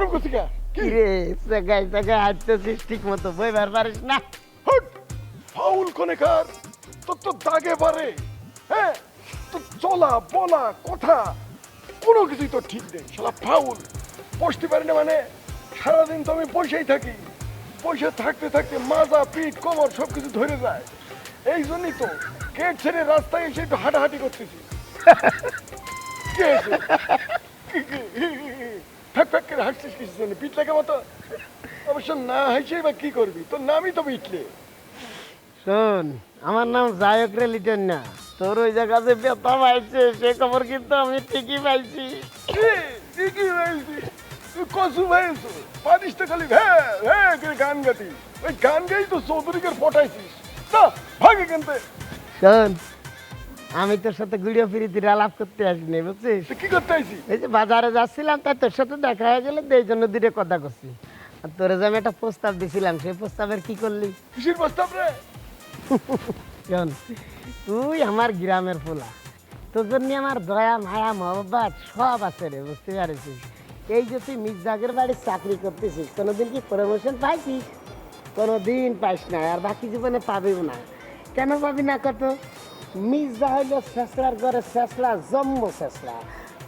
রে করছি কে? কি? কিরে জায়গায় জায়গায় হাঁটতেছিস ঠিক মতো বইবার পারিস না। হট! ফাউল কোনে কার তোর তো দাগে পারে হ্যাঁ চলা বলা কথা কোনো কিছুই তো ঠিক নেই। শালা ফাউল বসতে পারি না মানে সারাদিন তো আমি বসেই থাকি। বসে থাকতে থাকতে মাজা পিঠ কোমর সব কিছু ধরে যায়। এই জন্যই তো গেট ছেড়ে রাস্তায় এসে একটু হাঁটাহাঁটি করতেছি। ফ্যাক ফ্যাক করে হাসছিস কিছু জন্য পিঠ লাগে মতো অবশ্য না হাসে বা কি করবি? তোর নামই তো পিটলে শোন আমার নাম জায়ক রে লিটন না। তোর ওই জায়গাতে ব্যথা পাইছে সে খবর কিন্তু আমি ঠিকই পাইছি। ঠিকই হয়েছি তুই কসু হয়েছো পারিস তো খালি হ্যাঁ হ্যাঁ করে গান গাতি ওই গান গাই তো চৌধুরীকে পটাইছিস না ভাগে কিনতে শোন আমি তোর সাথে ভিডিও ফিরিতে আলাপ করতে আসিনি বুঝছিস? কি করতে আইছি? এই যে বাজারে যাচ্ছিলাম তাই তোর সাথে দেখা হয়ে গেলে এই জন্য দুটো কথা করছি। আর তোরে যে আমি একটা প্রস্তাব দিছিলাম সেই প্রস্তাবের কি করলি? কিসের প্রস্তাব রে? শোন তুই আমার গ্রামের পোলা। তোর জন্য আমার দয়া মায়া মহব্বত সব আছে রে বুঝতে পারছিস? এই যে তুই মির্জাগের বাড়ির চাকরি করতেছিস কোনোদিন কি প্রমোশন পাইছিস? কোনোদিন পাইস না আর বাকি জীবনে পাবিও না। কেন পাবি না কত? মির্জা হইল শেষলার ঘরে শেষলা জম্ম শেষলা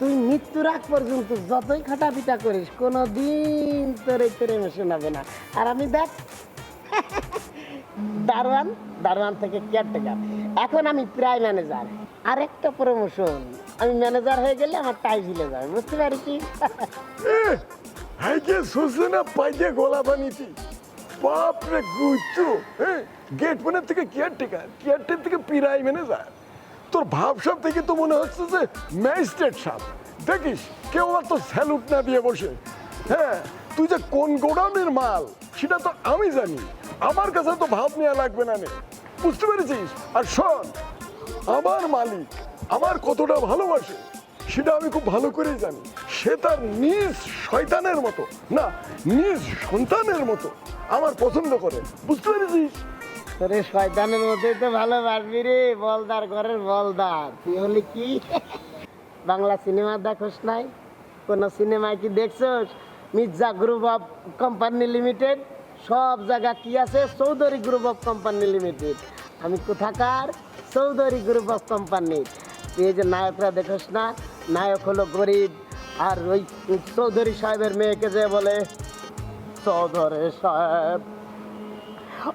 তুই মৃত্যুর আগ পর্যন্ত যতই খাটাপিটা করিস কোনো দিন তোর এই প্রমোশন হবে না। আর আমি দেখ, দারোয়ান দারোয়ান থেকে কেয়ারটেকার এখন আমি প্রায় ম্যানেজার আরেকটা প্রমোশন আমি ম্যানেজার হয়ে গেলে আমার টাই ঝুলে যাবে, বুঝতে পারছি হাইকে শুষে না, পাইকে গোলা বানিয়েছি বাপ রে গুচ্ছু হ্যাঁ? গেট ম্যানের থেকে কেয়ারটেকার কেয়ারটেকার থেকে পিরাই ম্যানেজার তোর ভাব সব থেকে তো মনে হচ্ছে যে ম্যাজিস্ট্রেট সাপ দেখিস, কেউ আর তো স্যালুট না দিয়ে বসে। হ্যাঁ তুই যে কোন গোডাউনের মাল, সেটা তো আমি জানি। আমার কাছে তো ভাব নেওয়া লাগবে না নে। বুঝতে পেরেছিস? আর শোন, আমার মালিক আমার কতটা ভালোবাসে, সেটা আমি খুব ভালো করেই জানি। সে তার নিজ শয়তানের মতো, না, নিজ সন্তানের মতো। আমার পছন্দ করে, বুঝতে পেরেছিস? তোরে শয়তানের মধ্যে তো ভালোবাসবি রে, বলদার ঘরের বলদার। তুই হলি কি? বাংলা সিনেমা দেখোস নাই? কোন সিনেমায় কি দেখছোস? Mirza group of company limited? সব জায়গা কি আছে? Chowdhury group of company limited. আমি কোথাকার? Chowdhury group of company. এই যে নায়করা দেখোস না? নায়ক হলো গরিব। আর ওই চৌধুরী সাহেবের মেয়েকে যে বলে চৌধুরী সাহেব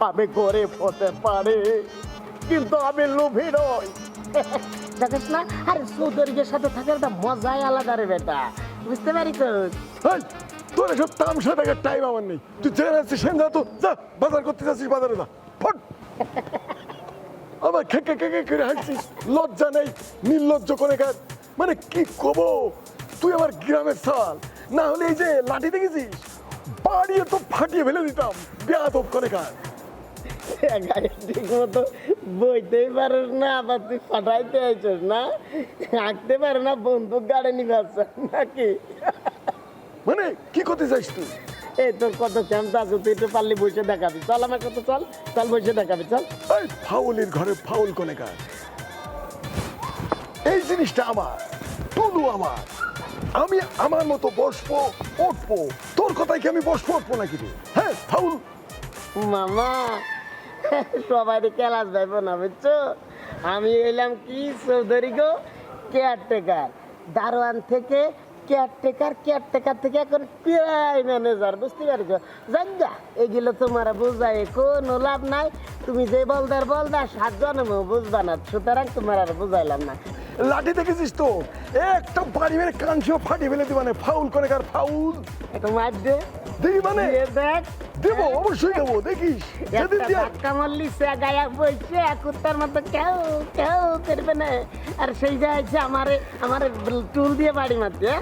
আমি গরিব হতে পারি কিন্তু আমি লোভী নই। দেখিস না? আরে চৌধুরীদের সাথে থাকার একটা মজাই আলাদা রে বেটা বুঝতে পারি তো তোর এসব তামসা দেখার টাইম আমার নেই। তুই যেখানে আছিস সেখানে তো যা বাজার করতে যাচ্ছিস বাজারে যা ফট। আবার খেকে খেকে করে হাসছিস লজ্জা নেই নির্লজ্জ করে কাজ মানে কি কব? তুই আমার গ্রামের সাল না হলে এই যে লাঠি দেখেছিস? বাড়িয়ে তো ফাটিয়ে ফেলে দিতাম। বেয়াদব করে ঠিক মতো বইতেই পারিস না আবার তুই ফাটাইতে আইছিস না? হাঁটতে পারে না বন্দুক গাড়ি নিবে নাকি? মানে কি করতে তুই? এই তোর কত ক্ষমতা আছে তুই একটু পারলি বসে দেখাবি। চল আমার কত চল চল বসে দেখাবি চল। এই ফাউলির ঘরে ফাউল কোনে কাজ এই জিনিসটা আমার আমার। আমি আমার মতো বসবো উঠবো। তোর কথায় কি আমি বসবো উঠবো নাকি রে? হ্যাঁ মামা, সবাই কেলাস যাইব না, বুঝছ? আমি এলাম কি, চৌধুরী গো কেয়ারটেকার দারোয়ান থেকে কেয়ারটেকার কেয়ারটেকার থেকে এখন প্রায় ম্যানেজার বুঝতে পারছ? জানগা এগুলো তোমার বোঝায়, কোনো লাভ নাই। তুমি যে বলদার বলদা সাত জন্মও বুঝবা না, সুতরাং তোমার আর বুঝাইলাম না। লাঠি দেখেছিস তো? একটা বাড়ি মেরে কাঞ্চিও ফাটিয়ে ফেলে দিবা না ফাউল করে কার ফাউল? একটু মার দে। দিবি মানে? দেখ। দেবো অবশ্যই দেবো দেখিস। যেদিন দিয়া ধাক্কা মারলি সে গায়া বইছে কুত্তার মতো কেউ কেউ করবে না। আর সেই যাইছে আমারে আমারে টুল দিয়ে বাড়ি মারছে হ্যাঁ?